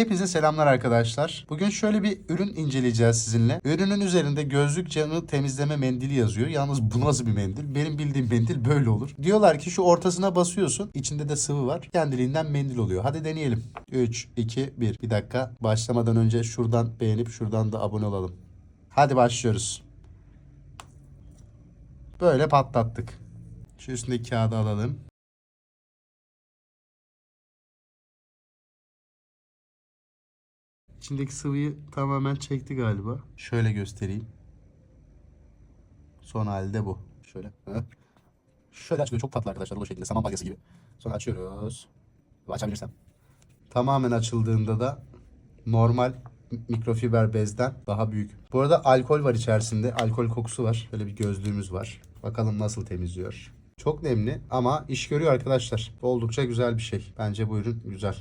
Hepinize selamlar arkadaşlar. Bugün şöyle bir ürün inceleyeceğiz sizinle. Ürünün üzerinde gözlük camı temizleme mendili yazıyor. Yalnız bu nasıl bir mendil? Benim bildiğim mendil böyle olur. Diyorlar ki şu ortasına basıyorsun. içinde de sıvı var. Kendiliğinden mendil oluyor. Hadi deneyelim. 3, 2, 1. Bir dakika. Başlamadan önce şuradan beğenip şuradan da abone olalım. Hadi başlıyoruz. Böyle patlattık. Şu üstündeki kağıdı alalım. İçindeki sıvıyı tamamen çekti galiba. Şöyle göstereyim. Son halde bu. Şöyle. Şöyle açılıyor. Çok tatlı arkadaşlar. Bu şekilde. Saman balyası gibi. Sonra açıyoruz. Açabilirsem. Tamamen açıldığında da normal mikrofiber bezden daha büyük. Bu arada alkol var içerisinde. Alkol kokusu var. Böyle bir gözlüğümüz var. Bakalım nasıl temizliyor. Çok nemli ama iş görüyor arkadaşlar. Oldukça güzel bir şey. Bence bu ürün güzel.